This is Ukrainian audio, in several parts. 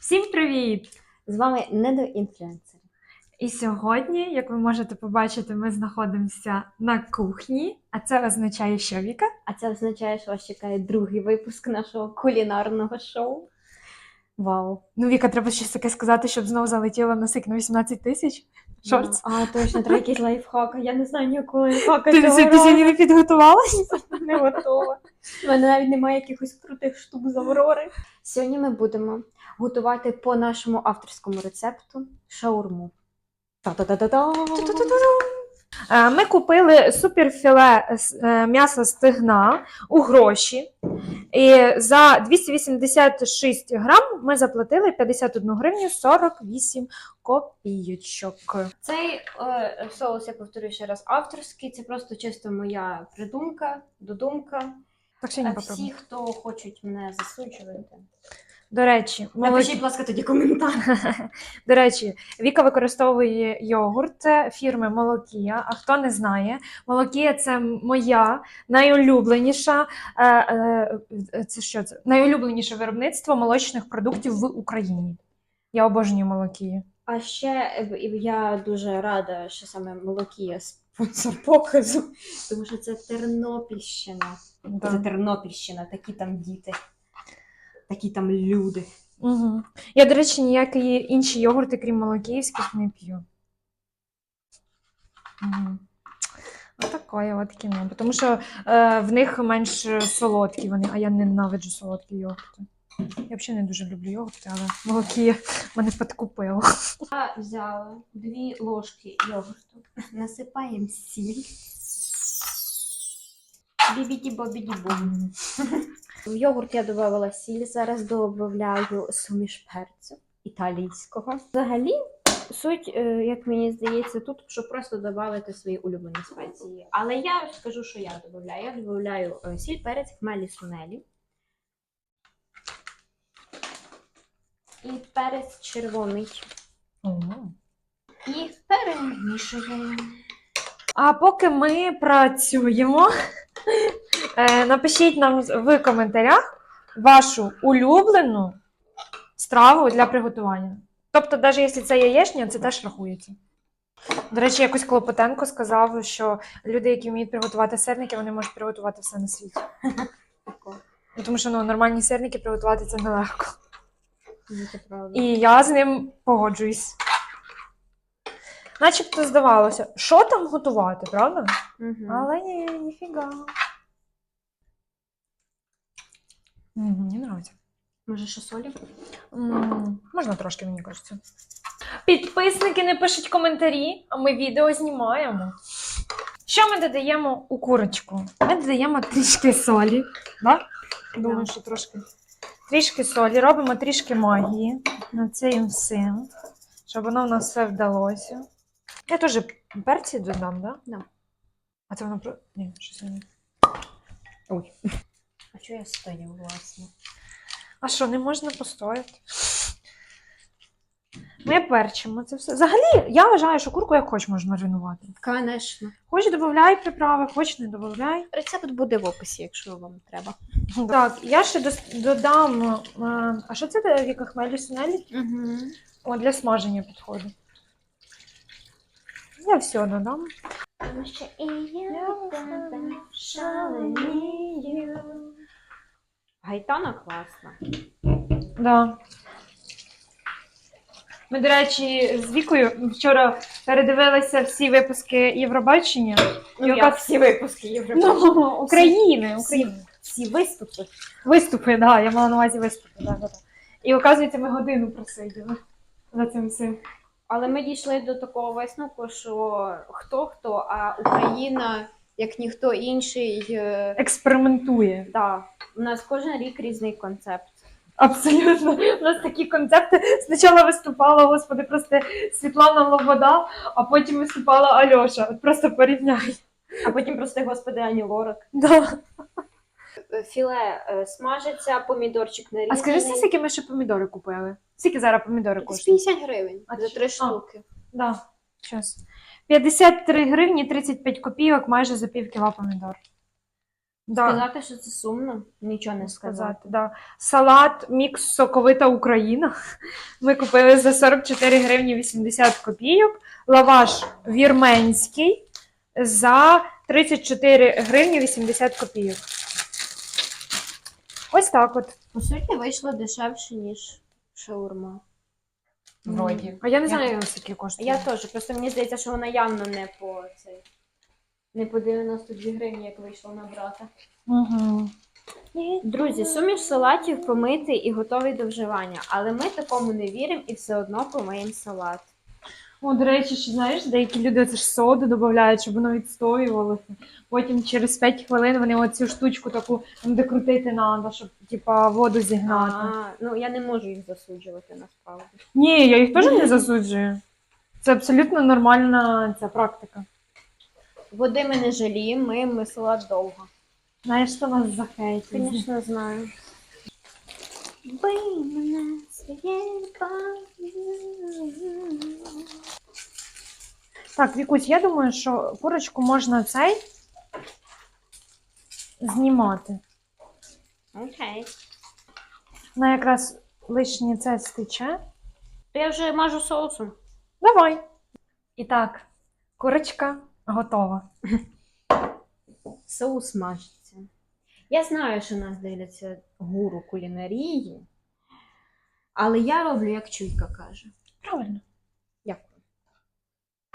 Всім привіт! З вами недоінфлюенсери. І сьогодні, як ви можете побачити, ми знаходимося на кухні, а це означає, що Віка? А це означає, що вас чекає другий випуск нашого кулінарного шоу. Вау! Ну, Віка, треба щось таке сказати, щоб знову залетіло на сик на 18 тисяч. Шортс. А, точно, треба якийсь лайфхак. Я не знаю ніякого лайфхака. Ти, цього сьогодні не підготувалась? не готова. У мене навіть немає якихось крутих штук з Аврори. Сьогодні ми будемо готувати по нашому авторському рецепту шаурму. Та-та-та-та-та! Е, Ми купили суперфіле е, м'яса стегна у гроші. І за 286 грам ми заплатили 51 гривню 48 копійочок. Цей е, соус, я повторюю ще раз, авторський. Це просто чисто моя придумка, додумка. Так ще не А попробуй. всі, хто хочуть мене засуджувати, До речі, молоді- напишіть, будь ласка, тоді коментар. До речі, Віка використовує йогурт фірми Молокія. А хто не знає, Молокія це моя найулюбленіша. Е, е, це що це? Найулюбленіше виробництво молочних продуктів в Україні. Я обожнюю Молокію. А ще е, я дуже рада, що саме Молокія спонсор показу, тому що це Тернопільщина. Це Тернопільщина, такі там діти, такі там люди. Угу. Я, до речі, ніякі інші йогурти, крім молокіївських, не п'ю. Угу. Отакое от кіно. Тому що е, в них менш солодкі вони, а я ненавиджу солодкі йогурти. Я взагалі не дуже люблю йогурти, але молокія мене підкупило. Я взяла дві ложки йогурту, насипаємо сіль. Бібіді бобіді бом В йогурт я додавала сіль, зараз додаю суміш перцю італійського. Взагалі, суть, е, як мені здається, тут, щоб просто додати свої улюблені спеції. Але я скажу, що я додаю. Я додаю е, сіль, перець, хмелі сунелі. І перець червоний. І перемішуємо. А поки ми працюємо, напишіть нам в коментарях вашу улюблену страву для приготування. Тобто, навіть якщо це яєчня, це теж рахується. До речі, якось Клопотенко сказав, що люди, які вміють приготувати сирники, вони можуть приготувати все на світі. Ну, Тому що ну, нормальні сирники приготувати це нелегко. І я з ним погоджуюсь. Начебто здавалося, що там готувати, правда? Мгм. Але ні, ніфіга. Мені подобається. Може, що солі? М, Можна трошки, мені кажеться. Підписники не пишуть коментарі, а ми відео знімаємо. Що ми додаємо у курочку? Ми додаємо трішки солі. Да? Думаю, що трошки. Трішки солі, робимо трішки магії над цим всім, щоб воно в нас все вдалося. Я теж перці додам, так? Да? Да. А це воно про. Ні, щось не. Ой. А чого я стою, власне? А що, не можна постояти? Ми перчимо це все. Взагалі, я вважаю, що курку як хоч можна маринувати. Звісно. Хоч додай приправи, хоч не додай. Рецепт буде в описі, якщо вам треба. Так, я ще дос- додам. е, А що це Віка хмелі сунелі? Угу. О, для смаження підходить. Я все додам. Тому що і я в тебе шаленію. Гайтана класна. Да. Ми, до речі, з Вікою вчора передивилися всі випуски Євробачення. Ну, як всі випуски Євробачення. Ну, України, Всі, України. всі виступи. Виступи, так, да, я мала на увазі виступи. Да, да, да. І оказується, ми годину просиділи за цим всім. Але ми дійшли до такого висновку, що хто хто, а Україна, як ніхто інший, е, Експериментує. да, у нас кожен рік різний концепт. Абсолютно. У нас такі концепти. Спочатку виступала, господи, просто Світлана Лобода, а потім виступала Альоша. От просто порівняй. А потім просто господи Ані Лорак. Да. Філе е, смажиться, помідорчик А нарізаний. скажи, скільки ми ще помідори купили? Скільки зараз помідори коштують? 50 гривень А за чи- три штуки. Да. Щас. 53 гривні 35 копійок майже за пів кіла помідор. Да. Сказати, що це сумно, нічого не сказати. сказати. Да. Салат мікс соковита Україна. Ми купили за 44 гривні 80 копійок. Лаваш вірменський за 34 гривні 80 копійок. Ось так от. По суті, вийшло дешевше, ніж шаурма. Вроді. А я не знаю, скільки коштує. Я теж, просто мені здається, що вона явно не по цей. Не по 92 гривні, як вийшло на брата. Угу. Друзі, суміш салатів помитий і готовий до вживання, але ми такому не віримо і все одно помиємо салат. О, до речі, ще знаєш, деякі люди це ж соду додають, щоб воно відстоювалося. Потім через 5 хвилин вони оцю штучку таку, там, де крутити треба, щоб типа воду зігнати. А, ну я не можу їх засуджувати насправді. Ні, я їх теж не засуджую. Це абсолютно нормальна ця практика. Води ми не жаліємо, ми салат довго. Знаєш, що нас захейтить? Звісно, знаю. Бий мене своєю Так, Вікусь, я думаю, що курочку можна цей знімати. Окей. Вона якраз лишнє це стече. То я вже мажу соусом. Давай. І так, курочка готова. Соус мажеться. Я знаю, що нас дивляться гуру кулінарії, але я роблю, як чуйка каже. Правильно. Дякую.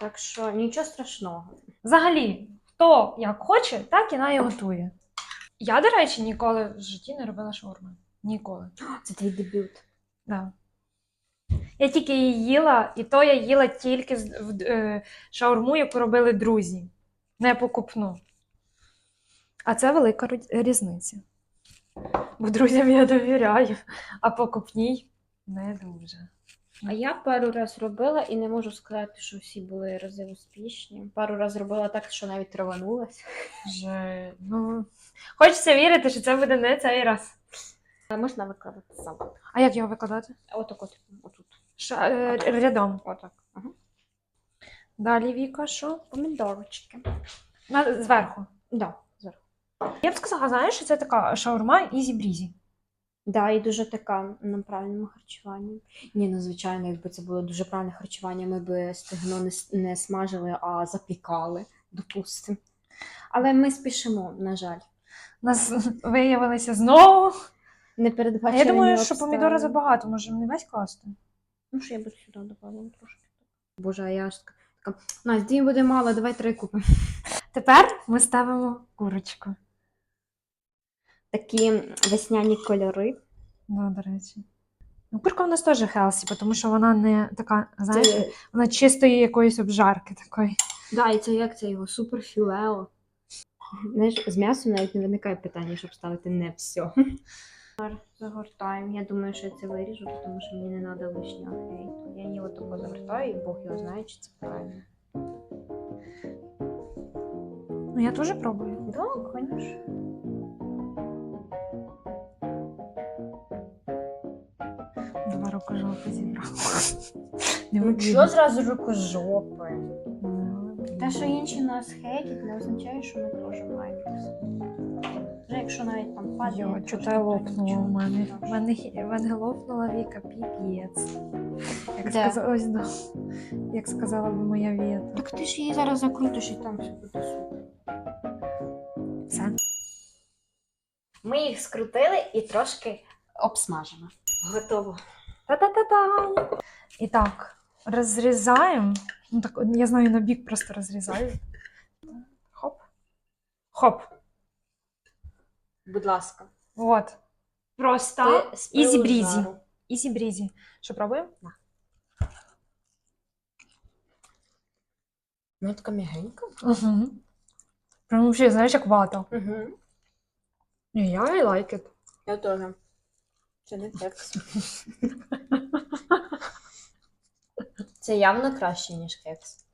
Так що нічого страшного. Взагалі, хто як хоче, так і най готує. Я, до речі, ніколи в житті не робила шаурми. Ніколи. Це твій дебют. Да. Я тільки її їла, і то я їла тільки е, шаурму, яку робили друзі. Не покупну. А це велика різниця. Бо друзям я довіряю, а покупній не дуже. А я пару раз робила і не можу сказати, що всі були рази успішні. Пару раз робила так, що навіть траванулась. Вже, ну, хочеться вірити, що це буде не цей раз. А можна викладати салат. А як його викладати? Отак от, отут. Ша, е, рядом. Отак. Ага. Далі Віка, що? Помідорочки. На, зверху. Да. Я б сказала, знаєш, що це така шаурма ізі-брізі. Да, і дуже така на правильному харчуванні. Ні, ну звичайно, якби це було дуже правильне харчування, ми б стегно не, с- не смажили, а запікали, допустимо. Але ми спішимо, на жаль. У нас виявилося знову. Не А передбачені я думаю, що помідори забагато, може не весь класти. Ну, що я би сюди додала трошки. Боже, а я ж така. Настя, дві буде мало, давай три купимо. Тепер ми ставимо курочку. Такі весняні кольори. Да, до речі. Ну, курка в нас теж хелсі, тому що вона не така, знаєш, Це, вона чистої якоїсь обжарки такої. да, і це як це його суперфілео. Знаєш, з м'ясом навіть не виникає питання, щоб ставити не все. Загортаємо. Я думаю, що я це виріжу, тому що мені не треба лишнього хейту. Я його тако загортаю, і Бог його знає, чи це правильно. Ну, я теж пробую. Так, звісно. Роки зібрав. Ну, що зразу рукожопи? Ну, Те, що інші нас хейтять, не означає, що ми теж маємо. Вже якщо навіть там падає. Йо, що то лопнуло. В мене, в мене лопнула віка піпець. Як, Де? сказала, ось, да. Як сказала би моя віта. Так ти ж її зараз закрутиш і там все буде супер. Все. Ми їх скрутили і трошки обсмажимо. Готово. Та-та-та-та. І так, розрізаємо. Ну, так, я знаю, на бік просто розрізаю. Хоп. Хоп. Будь ласка. От. Просто. Ти з пилу ізі-брізі. жару. Ізі-брізі. Що пробуємо? Ну, така м'ягенька. Угу. Прям взагалі, знаєш, як вата. Угу. Ні, Я I like it. Я теж. Це не кекс. Це явно краще, ніж кекс.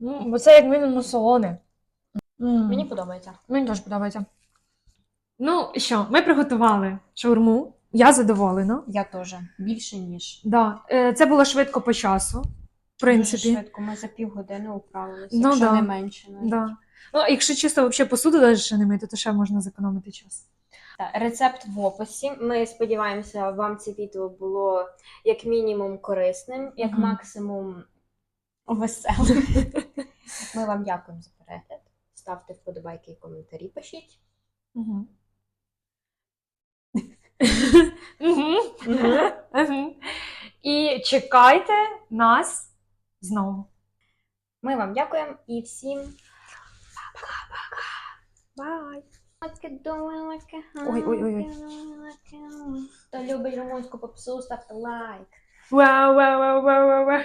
Ну, бо це як мінімум солоне. Мені подобається. Мені теж подобається. Ну що, ми приготували шаурму. Я задоволена. Я теж. Більше, ніж. Да. е, Це було швидко по часу. В принципі. Дуже швидко. Ми за півгодини управилися, Ну, якщо да. не менше. навіть. Да. Ну, а якщо чисто взагалі посуду навіть ще не мити, то ще можна зекономити час. Рецепт в описі. Ми сподіваємося, вам це відео було як мінімум корисним, як Мгм. максимум веселим. Ми вам дякуємо за перегляд. Ставте вподобайки і коментарі пишіть. І чекайте нас знову. Ми вам дякуємо і всім Бай! Ой, ой, ой, ой. Хто любить румунську попсу, ставте лайк. Вау, вау, вау, вау, вау, вау.